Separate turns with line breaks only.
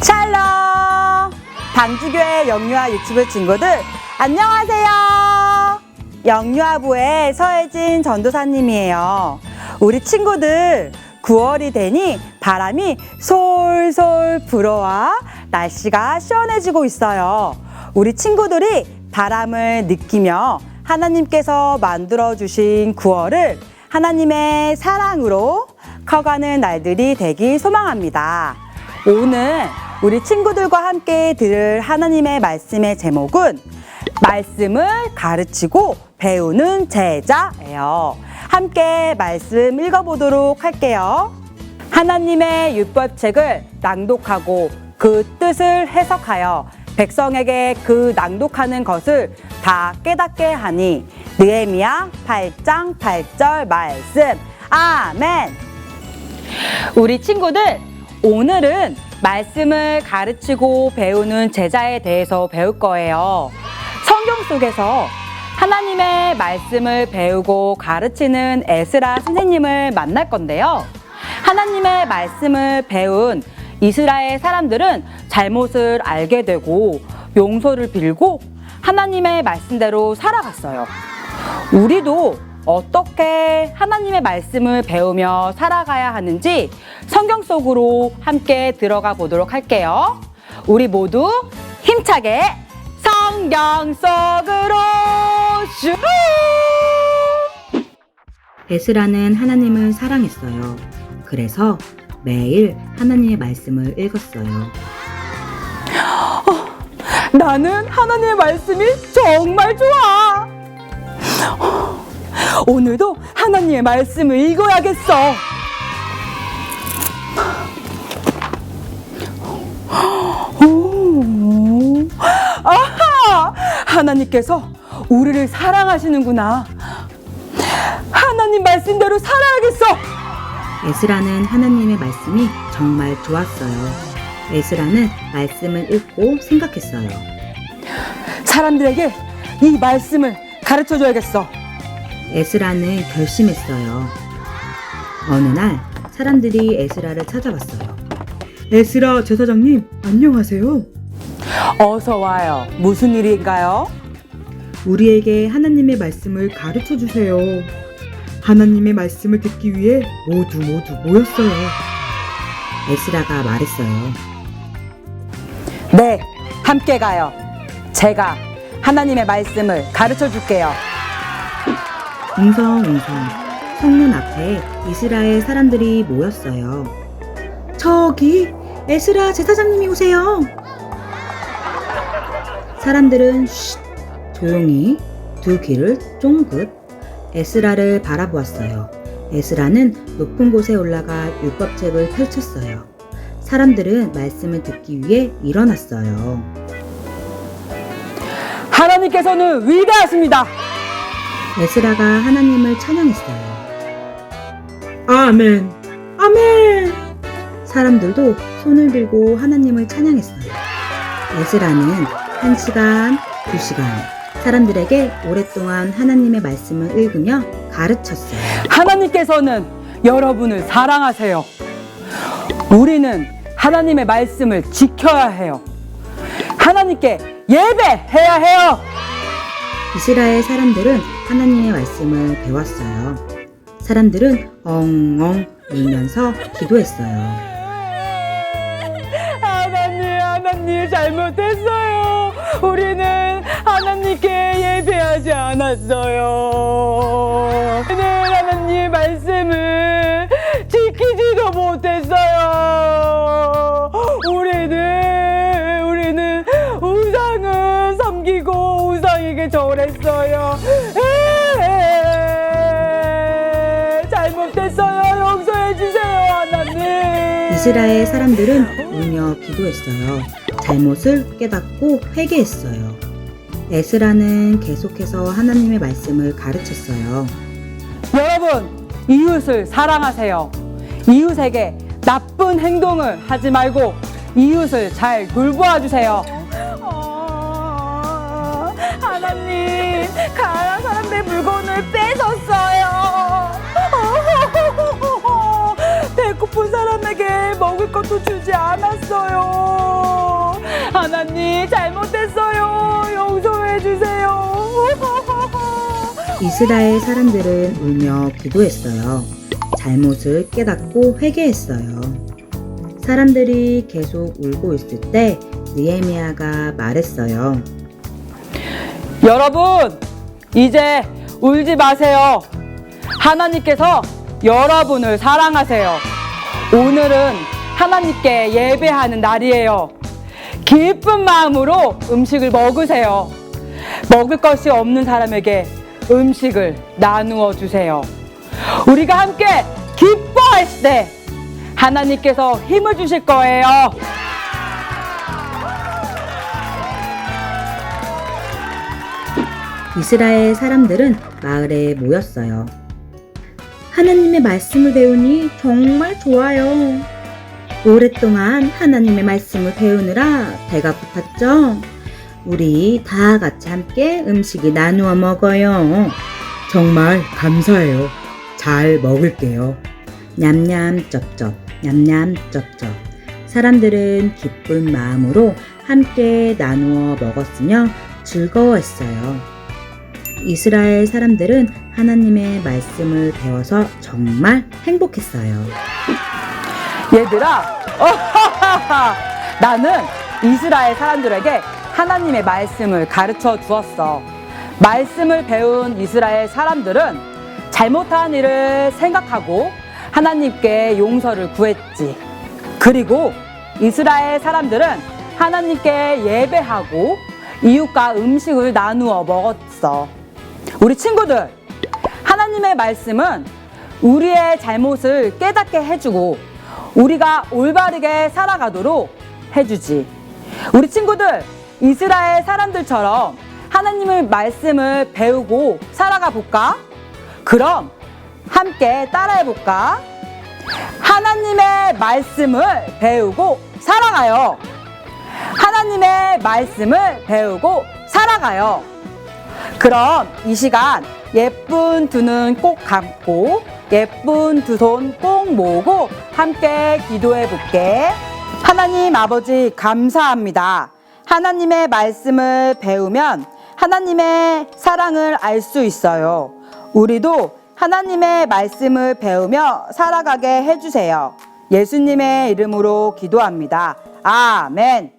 샬롬! 방주교회 영유아 유튜브 친구들, 안녕하세요! 영유아부의 서혜진 전도사님이에요. 우리 친구들, 9월이 되니 바람이 솔솔 불어와 날씨가 시원해지고 있어요. 우리 친구들이 바람을 느끼며 하나님께서 만들어 주신 9월을 하나님의 사랑으로 커가는 날들이 되길 소망합니다. 오늘 우리 친구들과 함께 들을 하나님의 말씀의 제목은 말씀을 가르치고 배우는 제자예요. 함께 말씀 읽어보도록 할게요. 하나님의 율법책을 낭독하고 그 뜻을 해석하여 백성에게 그 낭독하는 것을 다 깨닫게 하니 느헤미야 8장 8절 말씀 아멘. 우리 친구들 오늘은 말씀을 가르치고 배우는 제자에 대해서 배울 거예요. 성경 속에서 하나님의 말씀을 배우고 가르치는 에스라 선생님을 만날 건데요. 하나님의 말씀을 배운 이스라엘 사람들은 잘못을 알게 되고 용서를 빌고 하나님의 말씀대로 살아갔어요. 우리도 어떻게 하나님의 말씀을 배우며 살아가야 하는지 성경 속으로 함께 들어가 보도록 할게요. 우리 모두 힘차게 성경 속으로 슈!
에스라는 하나님을 사랑했어요. 그래서 매일 하나님의 말씀을 읽었어요.
나는 하나님의 말씀이 정말 좋아. 오늘도 하나님의 말씀을 읽어야겠어. 오, 아하! 하나님께서 우리를 사랑하시는구나. 하나님 말씀대로 살아야겠어.
에스라는 하나님의 말씀이 정말 좋았어요. 에스라는 말씀을 읽고 생각했어요.
사람들에게 이 말씀을 가르쳐 줘야겠어.
에스라는 결심했어요. 어느 날 사람들이 에스라를 찾아왔어요. 에스라 제사장님, 안녕하세요.
어서 와요. 무슨 일인가요?
우리에게 하나님의 말씀을 가르쳐 주세요. 하나님의 말씀을 듣기 위해 모두 모두 모였어요. 에스라가 말했어요.
네, 함께 가요. 제가 하나님의 말씀을 가르쳐 줄게요.
웅성웅성 성문 앞에 이스라엘 사람들이 모였어요. 저기 에스라 제사장님이 오세요. 사람들은 쉿 조용히 두 귀를 쫑긋 에스라를 바라보았어요. 에스라는 높은 곳에 올라가 율법책을 펼쳤어요. 사람들은 말씀을 듣기 위해 일어났어요.
하나님께서는 위대하십니다.
에스라가 하나님을 찬양했어요. 아멘, 아멘. 사람들도 손을 들고 하나님을 찬양했어요. 에스라는 한 시간, 두 시간 사람들에게 오랫동안 하나님의 말씀을 읽으며 가르쳤어요.
하나님께서는 여러분을 사랑하세요. 우리는 하나님의 말씀을 지켜야 해요. 하나님께 예배해야 해요.
이스라엘 사람들은 하나님의 말씀을 배웠어요. 사람들은 엉엉 울면서 기도했어요.
하나님, 하나님 잘못했어요. 우리는 하나님께 예배하지 않았어요.
이스라엘 사람들은 울며 기도했어요. 잘못을 깨닫고 회개했어요. 에스라는 계속해서 하나님의 말씀을 가르쳤어요.
여러분, 이웃을 사랑하세요. 이웃에게 나쁜 행동을 하지 말고 이웃을 잘 돌보아 주세요. 어, 하나님, 가난 사람
이스라엘 사람들은 울며 기도했어요. 잘못을 깨닫고 회개했어요. 사람들이 계속 울고 있을 때 느헤미야가 말했어요.
여러분, 이제 울지 마세요. 하나님께서 여러분을 사랑하세요. 오늘은 하나님께 예배하는 날이에요. 기쁜 마음으로 음식을 먹으세요. 먹을 것이 없는 사람에게 음식을 나누어 주세요. 우리가 함께 기뻐했을 때 하나님께서 힘을 주실 거예요.
이스라엘 사람들은 마을에 모였어요. 하나님의 말씀을 배우니 정말 좋아요. 오랫동안 하나님의 말씀을 배우느라 배가 고팠죠? 우리 다 같이 함께 음식이 나누어 먹어요. 정말 감사해요. 잘 먹을게요. 냠냠 쩝쩝, 냠냠 쩝쩝. 사람들은 기쁜 마음으로 함께 나누어 먹었으며 즐거워했어요. 이스라엘 사람들은 하나님의 말씀을 배워서 정말 행복했어요.
얘들아. 나는 이스라엘 사람들에게 하나님의 말씀을 가르쳐 주었어. 말씀을 배운 이스라엘 사람들은 잘못한 일을 생각하고 하나님께 용서를 구했지. 그리고 이스라엘 사람들은 하나님께 예배하고 이웃과 음식을 나누어 먹었어. 우리 친구들, 하나님의 말씀은 우리의 잘못을 깨닫게 해주고 우리가 올바르게 살아가도록 해주지. 우리 친구들, 이스라엘 사람들처럼 하나님의 말씀을 배우고 살아가 볼까? 그럼 함께 따라해 볼까? 하나님의 말씀을 배우고 살아가요. 하나님의 말씀을 배우고 살아가요. 그럼 이 시간 예쁜 두 눈 꼭 감고 예쁜 두 손 꼭 모으고 함께 기도해 볼게. 하나님 아버지 감사합니다. 하나님의 말씀을 배우면 하나님의 사랑을 알 수 있어요. 우리도 하나님의 말씀을 배우며 살아가게 해주세요. 예수님의 이름으로 기도합니다. 아멘.